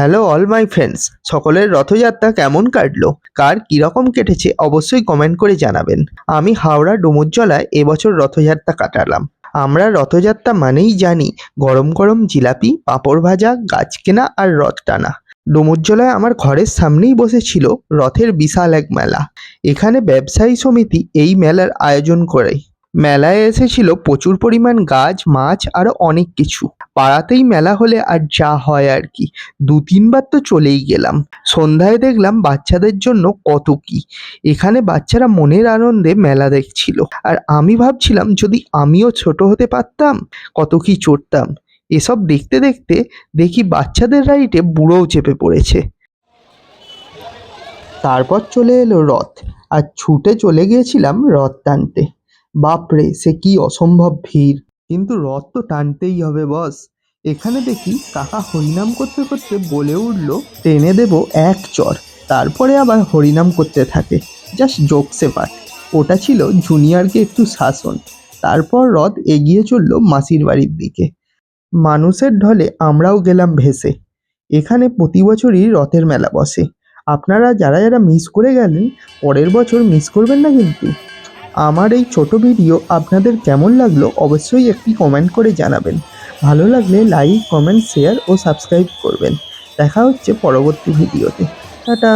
Hello all my friends সকলের রথযাত্রা কেমন কাটলো? কার কীরকম কেটেছে? অবশ্যই কমেন্ট করে জানাবেন। আমি হাওড়া ডুমুরজলায় এবছর রথযাত্রা কাটালাম। আমরা রথযাত্রা মানেই জানি, গরম গরম জিলাপি, পাঁপড় ভাজা, গাছ কেনা আর রথ টানা। ডুমুরজলায় আমার ঘরের সামনেই বসেছিল রথের বিশাল এক মেলা। এখানে ব্যবসায়ী সমিতি এই মেলার আয়োজন করে। মেলায় এসেছিল প্রচুর পরিমাণ গাছ, মাছ আরও অনেক কিছু। পাড়াতেই মেলা হলে আর যা হয় আর কি। দু তিনবার তো চলেই গেলাম। সন্ধ্যায় দেখলাম বাচ্চাদের জন্য কত কি। এখানে বাচ্চারা মনের আনন্দে মেলা দেখছিল। আর আমি ভাবছিলাম, যদি আমিও ছোট হতে পারতাম, কত কি চড়তাম। এসব দেখতে দেখতে দেখি বাচ্চাদের রাইডে বুড়োও চেপে পড়েছে। তারপর চলে এলো রথ। আর ছুটে চলে গিয়েছিলাম রথ টানতে। বাপরে, সে কি অসম্ভব ভিড়। কিন্তু রথ তো টানতেই হবে, বস। এখানে দেখি কাকা হরিনাম করতে করতে বলে উঠল, টেনে দেব এক চর। তারপরে আবার হরিনাম করতে থাকে। জাস্ট জোকসে পাঠ। ওটা ছিল জুনিয়রকে একটু শাসন। তারপর রথ এগিয়ে চলল মাসির বাড়ির দিকে। মানুষের ঢলে আমরাও গেলাম ভেসে। এখানে প্রতি বছরই রথের মেলা বসে। আপনারা যারা যারা মিস করে গেলেন, পরের বছর মিস করবেন না কিন্তু। আমার এই ছোট ভিডিও আপনাদের কেমন লাগল অবশ্যই একটি কমেন্ট করে জানাবেন। ভালো লাগলে লাইক কমেন্ট শেয়ার ও সাবস্ক্রাইব করবেন। দেখা হচ্ছে পরবর্তী ভিডিওতে। টাটা!